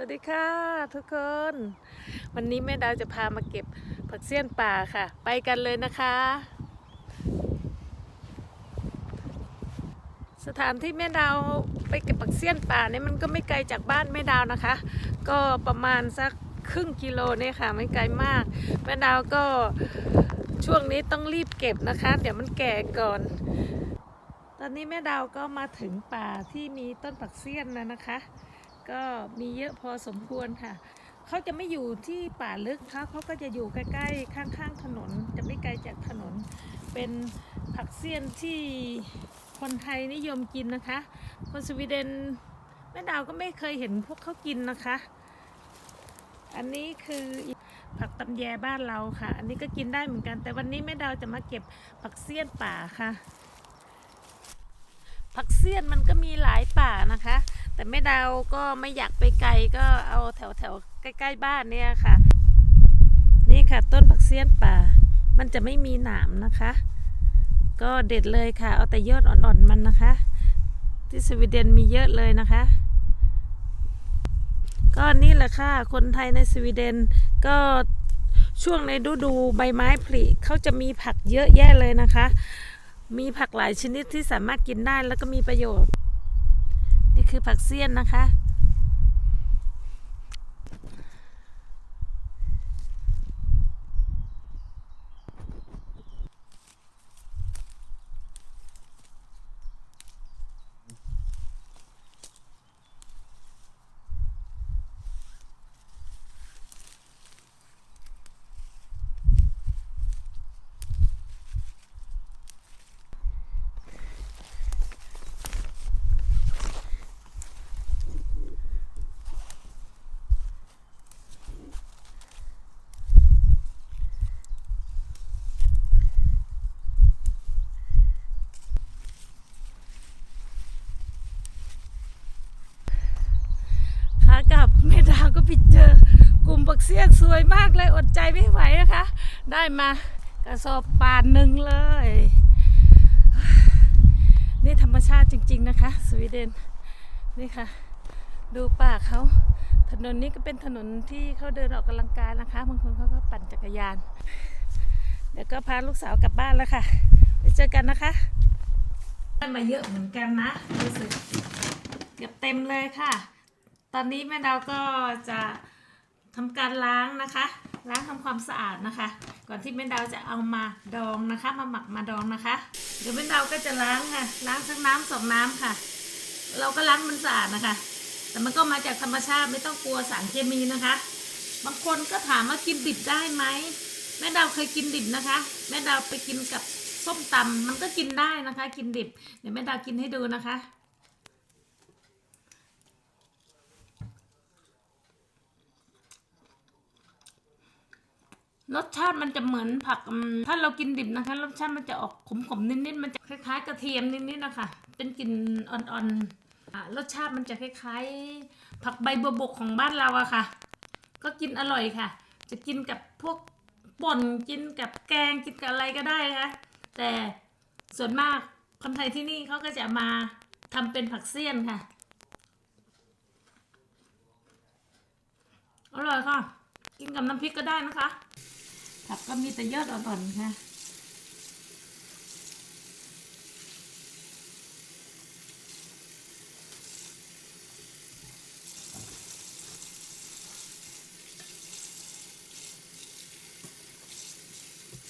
วัสดีค่ะทุกคน วันนี้แม่ดาวจะพามาเก็บผักเสี้ยนป่าค่ะ ไปกันเลยนะคะ สถานที่แม่ดาวไปเก็บผักเสี้ยนป่าเนี่ยมันก็ไม่ไกลจากบ้านแม่ดาวนะคะ ก็ประมาณสักครึ่งกิโลเนี่ยค่ะ ไม่ไกลมาก แม่ดาวก็ช่วงนี้ต้องรีบเก็บนะคะ เดี๋ยวมันแก่ก่อน ตอนนี้แม่ดาวก็มาถึงป่าที่มีต้นผักเสี้ยนแล้วนะคะ ก็มีเยอะพอสมควรค่ะ เขาจะไม่อยู่ที่ป่าลึกเขาเขาก็จะอยู่ใกล้ๆ ข้างๆถนน จะไม่ไกลจากถนน เป็นผักเสี้ยนที่คนไทยนิยมกินนะคะ คนสวีเดนแม่ดาวก็ไม่เคยเห็นพวกเขากินนะคะ อันนี้คือผักตำแยบ้านเราค่ะ อันนี้ก็กินได้เหมือนกัน แต่วันนี้แม่ดาวจะมาเก็บผักเสี้ยนป่าค่ะ ผักเสี้ยนมันก็มีหลายป่านะคะ แต่แม่ดาวก็ไม่อยากไปไกลก็เอาแถวแถวใกล้ ๆ บ้านเนี่ยค่ะ นี่ค่ะต้นผักเสี้ยนป่า มันจะไม่มีหนามนะคะ ก็เด็ดเลยค่ะ เอาแต่ยอดอ่อนๆมันนะคะ ที่สวีเดนมีเยอะเลยนะคะ ก็นี่แหละค่ะ คนไทยในสวีเดนก็ช่วงในฤดูใบไม้ผลิเขาจะมีผักเยอะแยะเลยนะคะ มีผักหลายชนิดที่สามารถกินได้แล้วก็มีประโยชน์ นี่คือผักเสี้ยนนะคะ ขากลับแม่ดาวก็ไปเจอกลุ่มปัก เสี้ยนสวยมากเลยอดใจไม่ไหวนะคะ ได้มากระสอบป่านหนึ่งเลย นี่ธรรมชาติจริง ๆ นะคะ สวีเดนนี่ค่ะ ดูป่าเขาถนนนี้ก็เป็นถนนที่เขาเดินออกกำลังกายนะคะบางคนเขาก็ปั่นจักรยาน เดี๋ยวก็พาลูกสาวกลับบ้านแล้วค่ะไปเจอกันนะคะได้มาเยอะเหมือนกันนะรู้สึกเกือบเต็มเลยค่ะ ตอนนี้แม่ดาวก็จะ ทำการล้างนะคะ ล้างทำความสะอาดนะคะ ก่อนที่แม่ดาวจะเอามาดองนะคะ มาหมักมาดองนะคะ เดี๋ยวแม่ดาวก็จะล้างค่ะ ล้างสักน้ำสองน้ำค่ะ เราก็ล้างมันสะอาดนะคะ แต่มันก็มาจากธรรมชาติไม่ต้องกลัวสารเคมีนะคะ บางคนก็ถามว่ากินดิบได้ไหมแม่ดาวเคยกินดิบนะคะ แม่ดาวไปกินกับส้มตำมันก็กินได้นะคะ กินดิบเดี๋ยวแม่ดาวกินให้ดูนะคะ รสชาติมันจะเหมือนผักถ้าเรากินดิบนะคะ รสชาติมันจะออกขมๆนิดๆมันจะคล้ายๆ กระเทียมนิดๆนะคะเป็นกลิ่นอ่อนๆรสชาติมันจะคล้ายๆ ผักใบบัวบกของบ้านเราอะค่ะ ก็กินอร่อยค่ะ จะกินกับพวกป่นกินกับแกงกินกับอะไรก็ได้นะคะแต่ส่วนมากคนไทยที่นี่เขาก็จะมาทำเป็นผักเสี้ยนค่ะอร่อยค่ะ กินกับน้ำพริกก็ได้นะคะ ก็มีแต่ยอดอ่อนๆค่ะ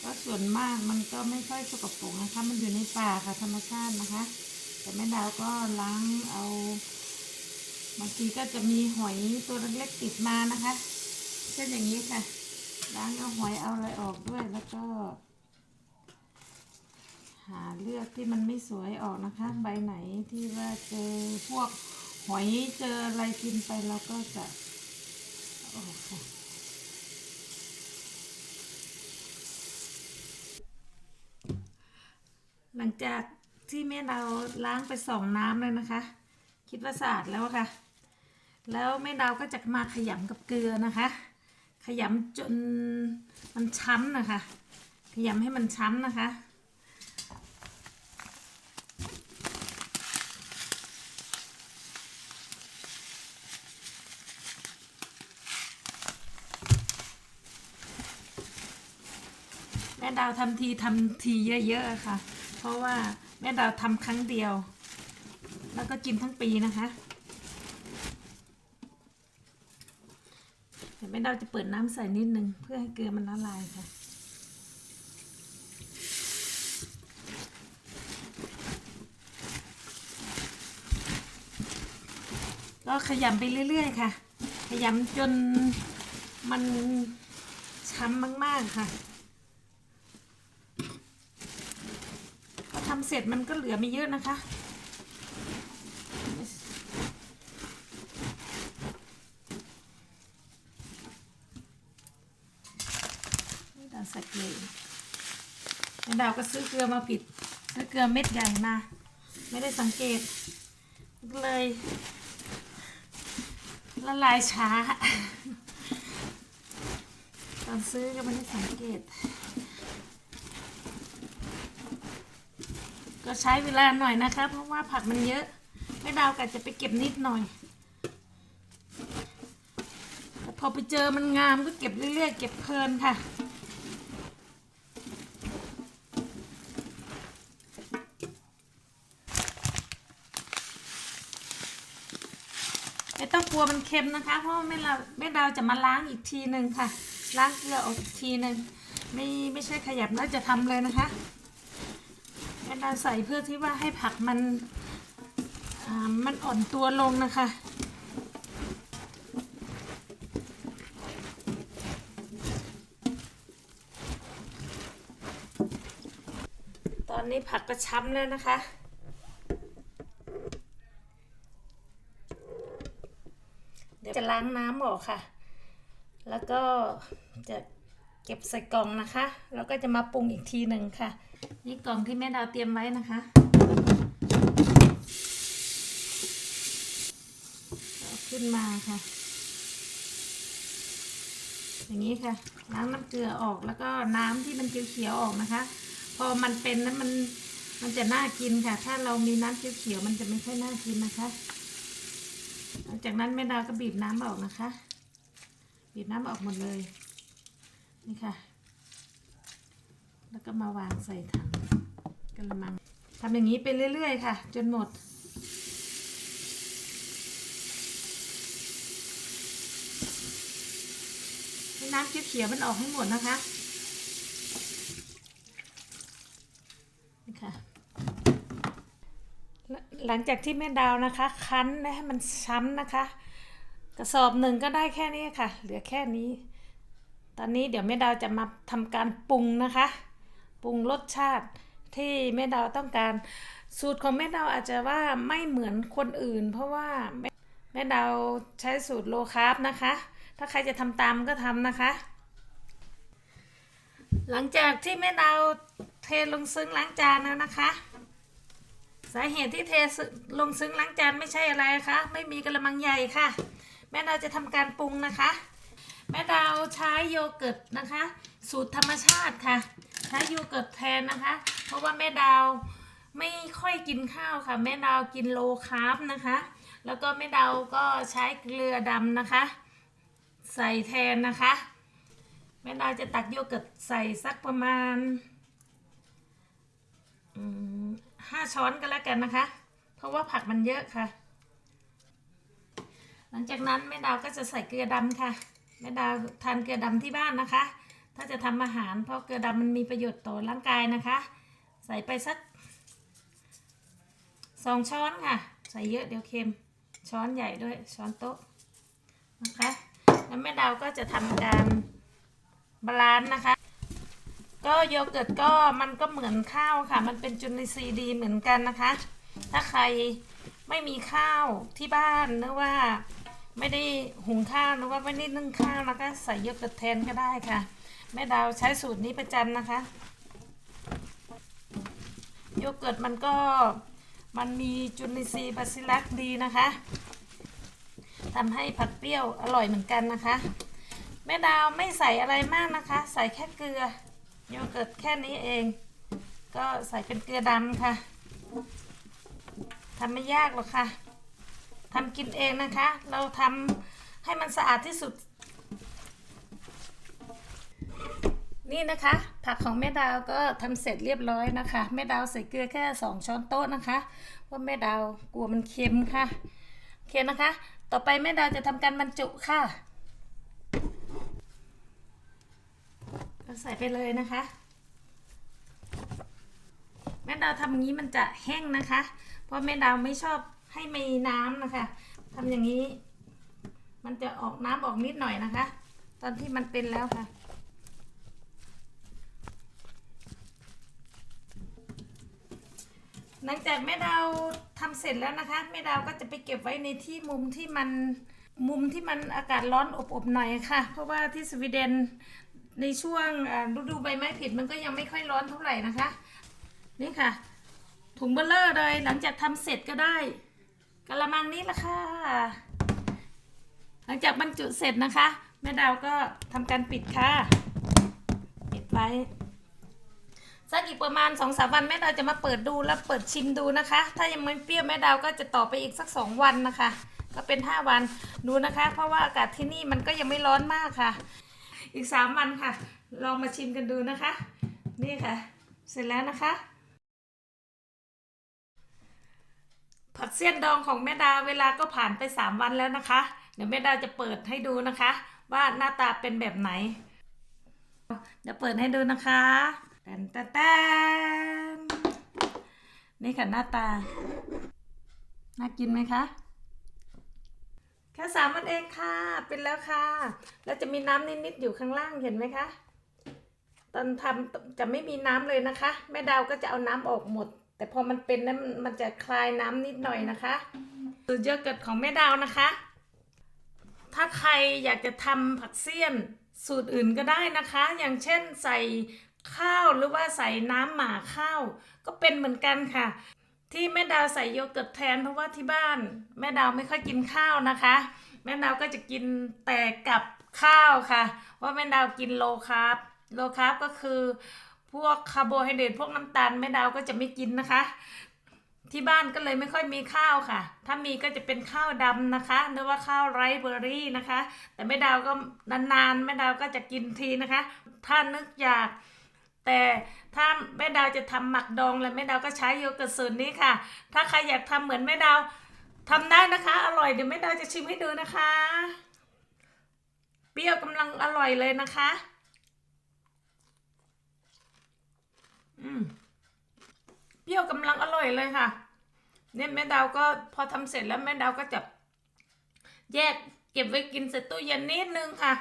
ก็ส่วนมากมันก็ไม่ค่อยสกปรกนะคะ มันอยู่ในป่าค่ะ ธรรมชาตินะคะ แต่แม่ดาวก็ล้างเอาบางทีก็จะมีหอยตัวเล็กๆติดมานะคะ เช่นอย่างนี้ค่ะ ล้างเอาหอยเอาอะไรออกด้วยแล้วก็ หาเลือกที่มันไม่สวยออกนะคะ ใบไหนที่ว่าเจอพวกหอยเจออะไรกินไปเราก็จะออกค่ะหลังจากที่แม่เราล้างไปสองน้ำเลยนะคะ คิดว่าสะอาดแล้วค่ะ แล้วแม่ดาวก็จะมาขยำกับเกลือนะคะ ขยำจนมันช้ำนะคะ ขยำให้มันช้ำนะคะแม่ดาวทำทีทำทีเยอะๆค่ะ เพราะว่าแม่ดาวทำครั้งเดียว แล้วก็กินทั้งปีนะคะ ม่ดาวจะเปิดน้ำใส่นิดนึง เพื่อให้เกลือมันละลายค่ะก็ขยำไปเรื่อย ๆ ค่ะ ขยำจนมันช้ำมาก ๆ ค่ะ พอทำเสร็จมันก็เหลือไม่เยอะนะคะ ไม่ดาวใส่เกลืออีกแม่ ดาวก็ซื้อเกลือมาผิด ซื้อเกลือเม็ดใหญ่มา ไม่ได้สังเกต เลย ละลายช้า ตอนซื้อก็ไม่ได้สังเกต ก็ใช้เวลาหน่อยนะคะ เพราะว่าผักมันเยอะไม่ดาวกะจะไปเก็บนิดหน่อยพอไปเจอมันงามก็เก็บเรื่อยๆ เก็บเพลินค่ะ ไม่ต้องกลัวมันเค็มนะคะ เพราะแม่เราแม่ดาวจะมาล้างอีกทีหนึ่งค่ะ ล้างเกลือออกอีกทีหนึ่งไม่ไม่ใช่ขยับแล้วจะทำเลยนะคะแม่ดาวใส่เพื่อที่ว่าให้ผักมันมันอ่อนตัวลงนะคะตอนนี้ผักกระช้ำแล้วนะคะ เดี๋ยว จะล้างน้ำออกค่ะ แล้วก็จะเก็บใส่กล่องนะคะ แล้วก็จะมาปรุงอีกทีหนึ่งค่ะ นี่กล่องที่แม่ดาวเตรียมไว้นะคะขึ้นมาค่ะ อย่างนี้ค่ะล้างน้ำเกลือออกแล้วก็น้ำที่มันเขียวๆออกนะคะ พอมันเป็นแล้วมันมันจะน่ากินค่ะ ถ้าเรามีน้ำเขียวๆมันจะไม่ค่อยน่ากินนะคะ หลังจากนั้นแม่ดาวก็บีบน้ำออกนะคะ บีบน้ำออกหมดเลย นี่ค่ะ แล้วก็มาวางใส่ถังกระมังทำอย่างนี้ไปเรื่อยๆค่ะ จนหมดให้น้ำเขียวๆมันออกให้หมดนะคะ นี่ค่ะ หลังจากที่แม่ดาวนะคะ คั้นให้มันช้ำนะคะ กระสอบหนึ่งก็ได้แค่นี้ค่ะ เหลือแค่นี้ ตอนนี้เดี๋ยวแม่ดาวจะมาทำการปรุงนะคะ ปรุงรสชาติที่แม่ดาวต้องการ สูตรของแม่ดาวอาจจะว่าไม่เหมือนคนอื่น เพราะว่าแม่แมดาวใช้สูตรโลคาร์บนะคะ ถ้าใครจะทำตามก็ทำนะคะ หลังจากที่แม่ดาวเทลงซึ้งล้างจานแล้วนะคะ สาเหตุที่เทลงซึ้งล้างจานไม่ใช่อะไรคะ ไม่มีกระมังใหญ่ค่ะ แม่ดาวจะทำการปรุงนะคะ แม่ดาวใช้โยเกิร์ตนะคะ สูตรธรรมชาติค่ะ ใช้โยเกิร์ตแทนนะคะ เพราะว่าแม่ดาวไม่ค่อยกินข้าวค่ะ แม่ดาวกินโลคาร์บนะคะ แล้วก็แม่ดาวก็ใช้เกลือดำนะคะ ใส่แทนนะคะ แม่ดาวจะตักโยเกิร์ตใส่สักประมาณ ห้าช้อนก็แล้วกันนะคะ เพราะว่าผักมันเยอะค่ะ หลังจากนั้นแม่ดาวก็จะใส่เกลือดำค่ะ แม่ดาวทานเกลือดำที่บ้านนะคะ ถ้าจะทำอาหารเพราะเกลือดำมันมีประโยชน์ต่อร่างกายนะคะ ใส่ไปสักสองช้อนค่ะ ใส่เยอะเดี๋ยวเค็ม ช้อนใหญ่ด้วยช้อนโต๊ะนะคะ แล้วแม่ดาวก็จะทำการบาลานซ์นะคะ ก็โยเกิร์ตก็มันก็เหมือนข้าวค่ะ มันเป็นจุลินทรีย์ดีเหมือนกันนะคะ ถ้าใครไม่มีข้าวที่บ้านหรือว่าไม่ได้หุงข้าวหรือว่าไม่ได้นึ่งข้าวนะคะใส่โยเกิร์ตแทนก็ได้ค่ะ แม่ดาวใช้สูตรนี้ประจำนะคะโยเกิร์ตมันก็มันมีจุลินทรีย์บาซิลัสดีนะคะทำให้ผัดเปรี้ยวอร่อยเหมือนกันนะคะ แม่ดาวไม่ใส่อะไรมากนะคะ ใส่แค่เกลือ โยเกิร์ตแค่นี้เอง ก็ใส่เป็นเกลือดำค่ะทำไม่ยากหรอกค่ะทำกินเองนะคะ เราทำให้มันสะอาดที่สุด นี่นะคะ ผักของแม่ดาวก็ทำเสร็จเรียบร้อยนะคะ แม่ดาวใส่เกลือแค่สองช้อนโต๊ะนะคะเพราะแม่ดาวกลัวมันเค็มค่ะโอเคนะคะ ต่อไปแม่ดาวจะทำการบรรจุค่ะ ใส่ไปเลยนะคะ แม่ดาวทำอย่างนี้มันจะแห้งนะคะ เพราะแม่ดาวไม่ชอบให้มีน้ำนะคะทำอย่างนี้ มันจะออกน้ำออกนิดหน่อยนะคะ ตอนที่มันเป็นแล้วค่ะหลังจากแม่ดาวทำเสร็จแล้วนะคะแม่ดาวก็จะไปเก็บไว้ในที่มุมที่มันมุมที่มันอากาศร้อนอบๆหน่อยค่ะ เพราะว่าที่สวีเดน ในช่วงฤดูใบไม้ผลิมันก็ยังไม่ค่อยร้อนเท่าไหร่นะคะ นี่ค่ะ ถุงเบลเลอร์เลยหลังจากทำเสร็จก็ได้กระมังนี้ละค่ะ หลังจากบรรจุเสร็จนะคะ แม่ดาวก็ทำการปิดค่ะ ปิดไว้สักอีกประมาณสองสามวันแม่ดาวจะมาเปิดดูแล้วเปิดชิมดูนะคะ ถ้ายังไม่เปรี้ยวแม่ดาวก็จะต่อไปอีกสักสองวันนะคะ ก็เป็นห้าวันดูนะคะ เพราะว่าอากาศที่นี่มันก็ยังไม่ร้อนมากค่ะ อีกสามวันค่ะ ลองมาชิมกันดูนะคะ นี่ค่ะ เสร็จแล้วนะคะ ผักเสี้ยนดองของแม่ดาเวลาก็ผ่านไปสามวันแล้วนะคะ เดี๋ยวแม่ดาจะเปิดให้ดูนะคะ ว่าหน้าตาเป็นแบบไหนเดี๋ยวเปิดให้ดูนะคะแตนแตนนี่ค่ะหน้าตา น่ากินไหมคะ แค่สามวันเองค่ะ เป็นแล้วค่ะ แล้วจะมีน้ำนิดๆอยู่ข้างล่างเห็นไหมคะ ตอนทำจะไม่มีน้ำเลยนะคะ แม่ดาวก็จะเอาน้ำออกหมด แต่พอมันเป็นนั้นมันจะคลายน้ำนิดหน่อยนะคะสูตรโยอะเกิร์ตของแม่ดาวนะคะ ถ้าใครอยากจะทำผักเสี้ยนสูตรอื่นก็ได้นะคะ อย่างเช่นใส่ข้าวหรือว่าใส่น้ำหมาข้าว ก็เป็นเหมือนกันค่ะ ที่แม่ดาวใส่โยเกิร์ตแทนเพราะว่าที่บ้าน แม่ดาวไม่ค่อยกินข้าวนะคะ แม่ดาวก็จะกินแต่กับข้าวค่ะเพราะแม่ดาวกินโลคาร์บโลคาร์บก็คือ พวกคาร์โบไฮเดรตพวกน้ำตาลแม่ดาวก็จะไม่กินนะคะ ที่บ้านก็เลยไม่ค่อยมีข้าวค่ะ ถ้ามีก็จะเป็นข้าวดำนะคะหรือว่าข้าวไรเบอร์รี่นะคะ แต่แม่ดาวก็นานๆแม่ดาวก็จะกินทีนะคะ ถ้านึกอยาก แต่ถ้าแม่ดาวจะทำหมักดองแล้วแม่ดาวก็ใช้โยเกิร์ตสูตรนี้ค่ะ ถ้าใครอยากทำเหมือนแม่ดาวทำได้นะคะ อร่อยเดี๋ยวแม่ดาวจะชิมให้ดูนะคะ เปรี้ยวกำลังอร่อยเลยนะคะ อืมเปรี้ยวกำลังอร่อยเลยค่ะ เนี่ยแม่ดาวก็พอทำเสร็จแล้วแม่ดาวก็จะแยกเก็บไว้กินใส่ตู้เย็นนิดนึงค่ะ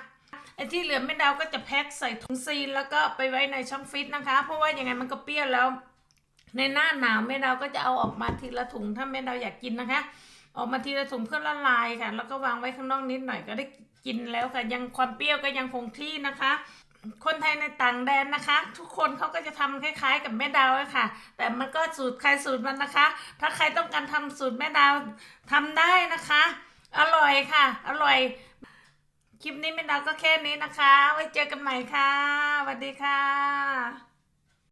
ไอ้ที่เหลือแม่ดาวก็จะแพ็คใส่ถุงซีลแล้วก็ไปไว้ในช่องฟิตนะคะ เพราะว่ายังไงมันก็เปรี้ยวแล้ว ในหน้าหนาวแม่ดาวก็จะเอาออกมาทีละถุงถ้าแม่ดาวอยากกินนะคะ ออกมาทีละถุงเพื่อละลายค่ะ แล้วก็วางไว้ข้างนอกนิดหน่อยก็ได้กินแล้วค่ะ ยังความเปรี้ยวก็ยังคงที่นะคะคนไทยในต่างแดนนะคะ ทุกคนเขาก็จะทำคล้ายๆ กับแม่ดาวค่ะ แต่มันก็สูตรใครสูตรมันนะคะ ถ้าใครต้องการทำสูตรแม่ดาวทำได้นะคะ อร่อยค่ะ อร่อย คลิปนี้แม่ดาวก็แค่นี้นะคะ ไว้เจอกันใหม่ค่ะสวัสดีค่ะ